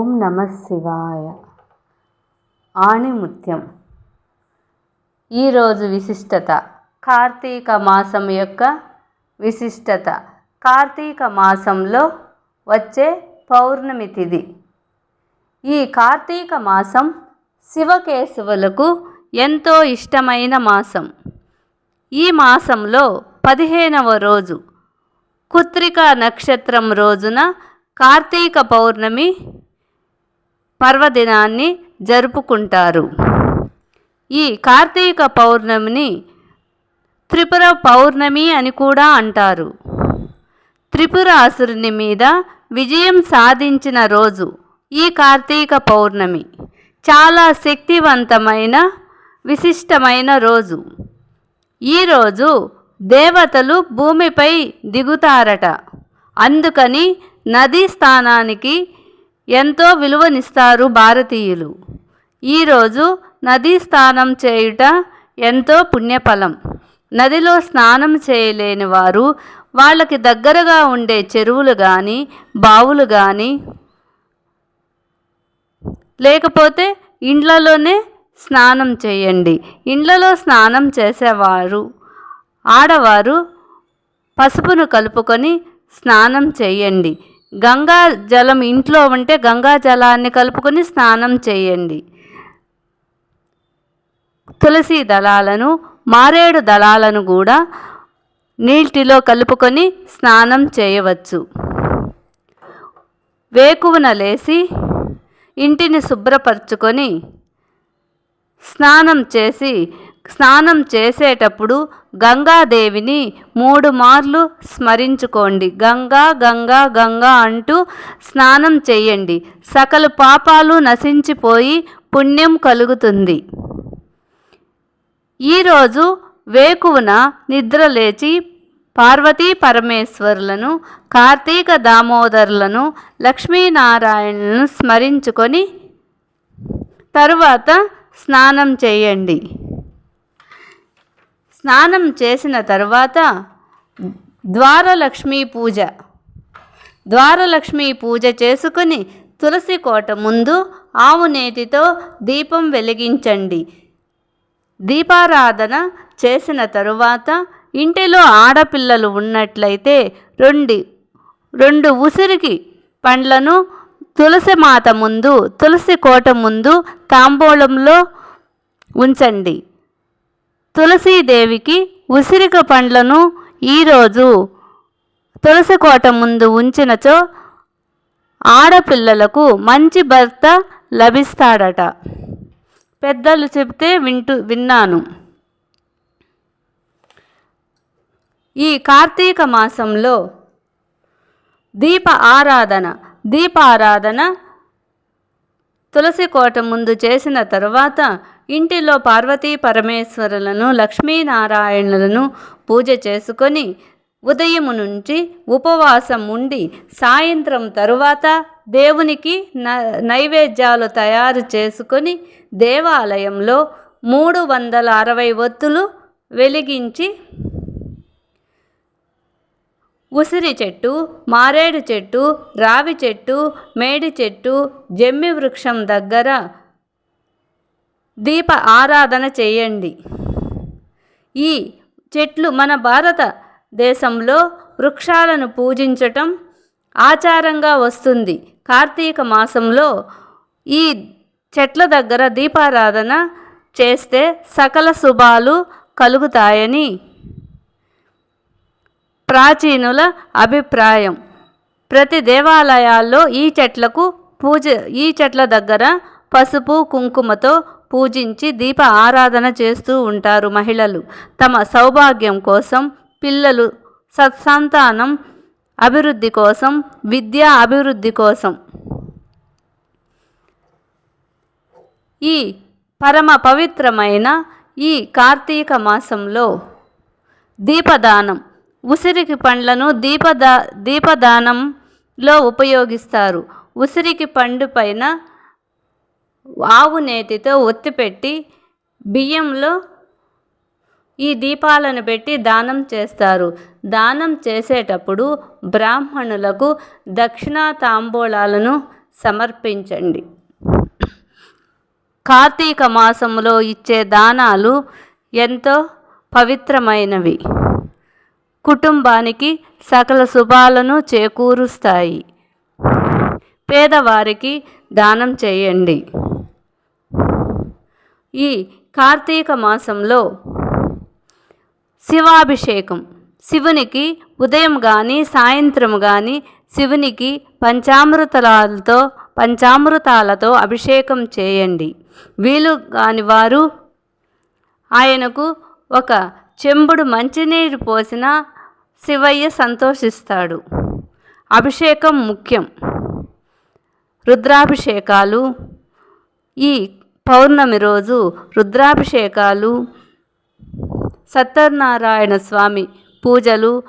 ఓం నమ శివాయ. ఆణిముత్యం. ఈరోజు విశిష్టత కార్తీక మాసం యొక్క విశిష్టత. కార్తీక మాసంలో వచ్చే పౌర్ణమి తిథి ఈ కార్తీక మాసం శివకేశవులకు ఎంతో ఇష్టమైన మాసం. ఈ మాసంలో పదిహేనవ రోజు కుత్రిక నక్షత్రం రోజున కార్తీక పౌర్ణమి పర్వదినాన్ని జరుపుకుంటారు. ఈ కార్తీక పౌర్ణమిని త్రిపుర పౌర్ణమి అని కూడా అంటారు. త్రిపురాసురుని మీద విజయం సాధించిన రోజు ఈ కార్తీక పౌర్ణమి. చాలా శక్తివంతమైన విశిష్టమైన రోజు. ఈరోజు దేవతలు భూమిపై దిగుతారట. అందుకని నదీ స్థానానికి ఎంతో విలువనిస్తారు భారతీయులు. ఈరోజు నదీ స్నానం చేయుట ఎంతో పుణ్యఫలం. నదిలో స్నానం చేయలేని వారు వాళ్ళకి దగ్గరగా ఉండే చెరువులు కానీ బావులు కానీ లేకపోతే ఇండ్లలోనే స్నానం చేయండి. ఇండ్లలో స్నానం చేసేవారు ఆడవారు పసుపును కలుపుకొని స్నానం చేయండి. గంగా జలం ఇంట్లో ఉంటే గంగా జలాన్ని కలుపుకొని స్నానం చేయండి. తులసి దళాలను మారేడు దళాలను కూడా నీటిలో కలుపుకొని స్నానం చేయవచ్చు. వేకువన లేచి ఇంటిని శుభ్రపరచుకొని స్నానం చేసి స్నానం చేసేటప్పుడు గంగాదేవిని మూడు మార్లు స్మరించుకోండి. గంగా గంగా గంగా అంటూ స్నానం చేయండి. సకల పాపాలు నశించిపోయి పుణ్యం కలుగుతుంది. ఈరోజు వేకువన నిద్ర లేచి పార్వతీ పరమేశ్వరులను కార్తీక దామోదరులను లక్ష్మీనారాయణలను స్మరించుకొని తరువాత స్నానం చేయండి. స్నానం చేసిన తర్వాత ద్వారలక్ష్మీ పూజ. ద్వారలక్ష్మీ పూజ చేసుకుని తులసి కోట ముందు ఆవు నేతితో దీపం వెలిగించండి. దీపారాధన చేసిన తరువాత ఇంటిలో ఆడపిల్లలు ఉన్నట్లయితే రెండు. రెండు ఉసిరికి పండ్లను తులసి మాత ముందు తులసి కోట ముందు తాంబూలంలో ఉంచండి. తులసీదేవికి ఉసిరిక పండ్లను ఈరోజు తులసి కోట ముందు ఉంచినచో ఆడపిల్లలకు మంచి భర్త లభిస్తాడట. పెద్దలు చెబితే వింటూ విన్నాను. ఈ కార్తీక మాసంలో దీప ఆరాధన దీపారాధన తులసి కోట ముందు చేసిన తర్వాత ఇంటిలో పార్వతీ పరమేశ్వరులను లక్ష్మీనారాయణులను పూజ చేసుకొని ఉదయము నుంచి ఉపవాసం ఉండి సాయంత్రం తరువాత దేవునికి నైవేద్యాలు తయారు చేసుకొని దేవాలయంలో మూడు వందల అరవై ఒత్తులు వెలిగించి ఉసిరి చెట్టు మారేడు చెట్టు రావి చెట్టు మేడి చెట్టు జమ్మి వృక్షం దగ్గర దీప ఆరాధన చేయండి. ఈ చెట్లు మన భారతదేశంలో వృక్షాలను పూజించటం ఆచారంగా వస్తుంది. కార్తీక మాసంలో ఈ చెట్ల దగ్గర దీపారాధన చేస్తే సకల శుభాలు కలుగుతాయని ప్రాచీనుల అభిప్రాయం. ప్రతి దేవాలయాల్లో ఈ చెట్లకు పూజ ఈ చెట్ల దగ్గర పసుపు కుంకుమతో పూజించి దీప ఆరాధన చేస్తూ ఉంటారు మహిళలు. తమ సౌభాగ్యం కోసం పిల్లలు సత్సంతానం అభివృద్ధి కోసం విద్యా అభివృద్ధి కోసం. ఈ పరమ పవిత్రమైన ఈ కార్తీక మాసంలో దీపదానం ఉసిరికి పండ్లను దీపదా దీపదానంలో ఉపయోగిస్తారు. ఉసిరికి పండు పైన ఆవు నేతితో ఒత్తిపెట్టి బియ్యంలో ఈ దీపాలను పెట్టి దానం చేస్తారు. దానం చేసేటప్పుడు బ్రాహ్మణులకు దక్షిణ తాంబూలాలను సమర్పించండి. కార్తీక మాసంలో ఇచ్చే దానాలు ఎంతో పవిత్రమైనవి. కుటుంబానికి సకల శుభాలను చేకూరుస్తాయి. పేదవారికి దానం చేయండి. ఈ కార్తీక మాసంలో శివాభిషేకం. శివునికి ఉదయం కానీ సాయంత్రం కానీ శివునికి పంచామృతాలతో పంచామృతాలతో అభిషేకం చేయండి. వీలు కాని వారు ఆయనకు ఒక చెంబుడు మంచినీరు పోసిన శివయ్య సంతోషిస్తాడు. అభిషేకం ముఖ్యం. రుద్రాభిషేకాలు ఈ పౌర్ణమి రోజు రుద్రాభిషేకాలు సత్యనారాయణ స్వామి పూజలు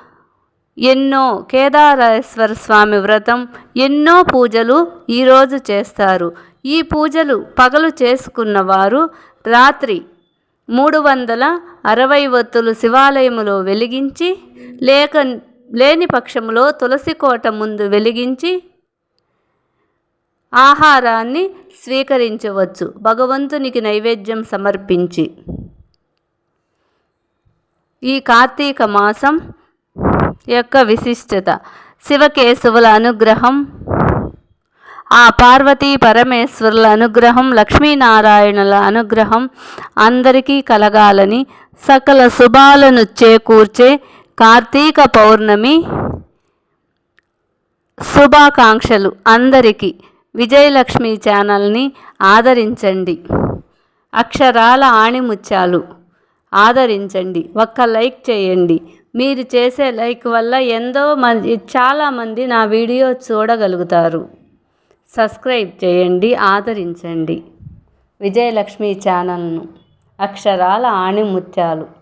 ఎన్నో కేదారేశ్వర స్వామి వ్రతం ఎన్నో పూజలు ఈరోజు చేస్తారు. ఈ పూజలు పగలు చేసుకున్నవారు రాత్రి మూడు వందల అరవై ఒత్తులు శివాలయములో వెలిగించి లేక లేని పక్షంలో తులసి కోట ముందు వెలిగించి ఆహారాన్ని స్వీకరించవచ్చు. భగవంతునికి నైవేద్యం సమర్పించి. ఈ కార్తీక మాసం యొక్క విశిష్టత. శివకేశవుల అనుగ్రహం ఆ పార్వతీ పరమేశ్వరుల అనుగ్రహం లక్ష్మీనారాయణుల అనుగ్రహం అందరికీ కలగాలని సకల శుభాలను చేకూర్చే కార్తీక పౌర్ణమి శుభాకాంక్షలు అందరికీ. విజయలక్ష్మి ఛానల్ని ఆదరించండి. అక్షరాల ఆణిముత్యాలు ఆదరించండి. ఒక్క లైక్ చేయండి. మీరు చేసే లైక్ వల్ల ఎంతో మంది చాలామంది నా వీడియో చూడగలుగుతారు. సబ్స్క్రైబ్ చేయండి ఆదరించండి. విజయలక్ష్మి ఛానల్ను అక్షరాల ఆణిముత్యాలు